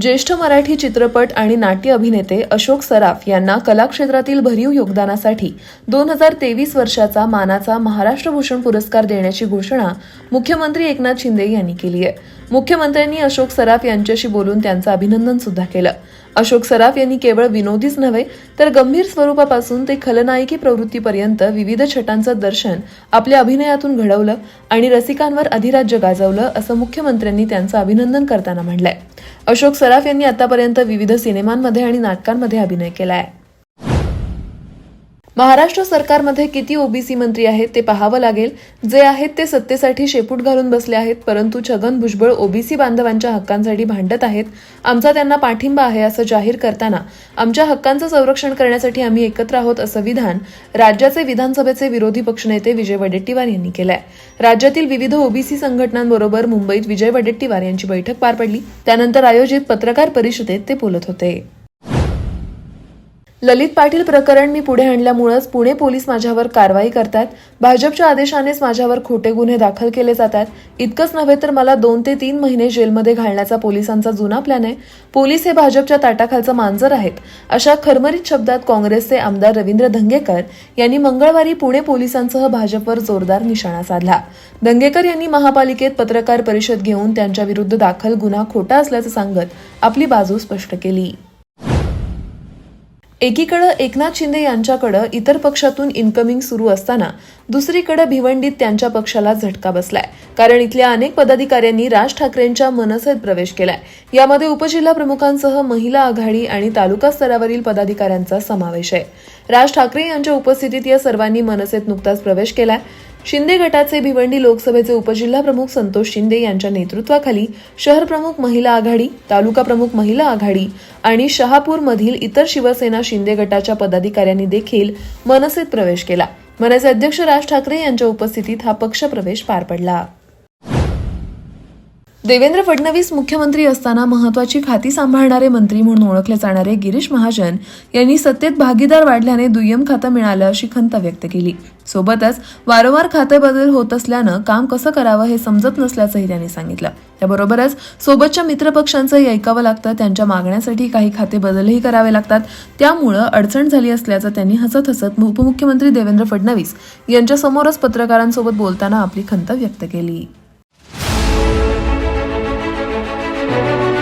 ज्येष्ठ मराठी चित्रपट आणि नाट्य अभिनेते अशोक सराफ यांना कलाक्षेत्रातील भरीव योगदानासाठी दोन हजार तेवीस वर्षाचा मानाचा महाराष्ट्र भूषण पुरस्कार देण्याची घोषणा मुख्यमंत्री एकनाथ शिंदे यांनी केली आहे. मुख्यमंत्र्यांनी अशोक सराफ यांच्याशी बोलून त्यांचं अभिनंदन सुद्धा केलं. अशोक सराफ यांनी केवळ विनोदीच नव्हे तर गंभीर स्वरूपापासून ते खलनायकी प्रवृत्तीपर्यंत विविध छटांचं दर्शन आपल्या अभिनयातून घडवलं आणि रसिकांवर अधिराज्य गाजवलं असं मुख्यमंत्र्यांनी त्यांचं अभिनंदन करताना म्हटलंय. अशोक सराफ यांनी आतापर्यंत विविध सिनेमांमध्ये आणि नाटकांमध्ये अभिनय केला आहे महाराष्ट्र सरकारमध्ये किती ओबीसी मंत्री आहेत ते पाहावं लागेल. जे आहेत ते सत्तेसाठी शेपूट घालून बसले आहेत परंतु छगन भुजबळ ओबीसी बांधवांच्या हक्कांसाठी भांडत आहेत. आमचा त्यांना पाठिंबा आहे असं जाहीर करताना आमच्या हक्कांचं संरक्षण करण्यासाठी आम्ही एकत्र आहोत असं विधान राज्याचे विधानसभेचे विरोधी पक्षनेते विजय वडेट्टीवार यांनी केलंय. राज्यातील विविध ओबीसी संघटनांबरोबर मुंबईत विजय वडेट्टीवार यांची बैठक पार पडली. त्यानंतर आयोजित पत्रकार परिषदेत ते बोलत होते. ललित पाटील प्रकरण मी पुढे आणल्यामुळंच पुणे पोलीस माझ्यावर कारवाई करतात. भाजपच्या आदेशानेच माझ्यावर खोटे गुन्हे दाखल केले जातात. इतकंच नव्हे तर मला दोन ते तीन महिने जेलमध्ये घालण्याचा पोलिसांचा जुना प्लॅन आहे. पोलीस हे भाजपच्या ताटाखालचं मांजर आहेत. अशा खरमरीत शब्दात काँग्रेसचे आमदार रवींद्र धंगेकर यांनी मंगळवारी पुणे पोलिसांसह भाजपवर जोरदार निशाणा साधला. धंगेकर यांनी महापालिकेत पत्रकार परिषद घेऊन त्यांच्या विरुद्ध दाखल गुन्हा खोटा असल्याचं सांगत आपली बाजू स्पष्ट केली. एकीकडं एकनाथ शिंदे यांच्याकडं इतर पक्षातून इन्कमिंग सुरू असताना दुसरीकडे भिवंडीत त्यांच्या पक्षाला झटका बसलाय. कारण इथल्या अनेक पदाधिकाऱ्यांनी राज ठाकरेंच्या मनसेत प्रवेश केलाय. यामध्ये उपजिल्हा प्रमुखांसह महिला आघाडी आणि तालुका स्तरावरील पदाधिकाऱ्यांचा समावेश आहे. राज ठाकरे यांच्या उपस्थितीत या सर्वांनी मनसेत नुकताच प्रवेश केलाय. शिंदे गटाचे भिवंडी लोकसभेचे उपजिल्हा प्रमुख संतोष शिंदे यांच्या नेतृत्वाखाली शहर प्रमुख महिला आघाडी तालुका प्रमुख महिला आघाडी आणि शहापूरमधील इतर शिवसेना शिंदे गटाच्या पदाधिकाऱ्यांनी देखील मनसेत प्रवेश केला. मनसे अध्यक्ष राज ठाकरे यांच्या उपस्थितीत हा पक्षप्रवेश पार पडला. देवेंद्र फडणवीस मुख्यमंत्री असताना महत्वाची खाती सांभाळणारे मंत्री म्हणून ओळखले जाणारे गिरीश महाजन यांनी सत्तेत भागीदार वाढल्याने दुय्यम खातं मिळालं अशी खंत व्यक्त केली. सोबतच वारंवार खाते बदल होत असल्यानं काम कसं करावं हे समजत नसल्याचंही त्यांनी सांगितलं. त्याबरोबरच सोबतच्या मित्रपक्षांचंही ऐकावं लागतं त्यांच्या मागण्यासाठी काही खाते बदलही करावे लागतात. त्यामुळं अडचण झाली असल्याचं त्यांनी हसत हसत उपमुख्यमंत्री देवेंद्र फडणवीस यांच्यासमोरच पत्रकारांसोबत बोलताना आपली खंत व्यक्त केली. Thank you.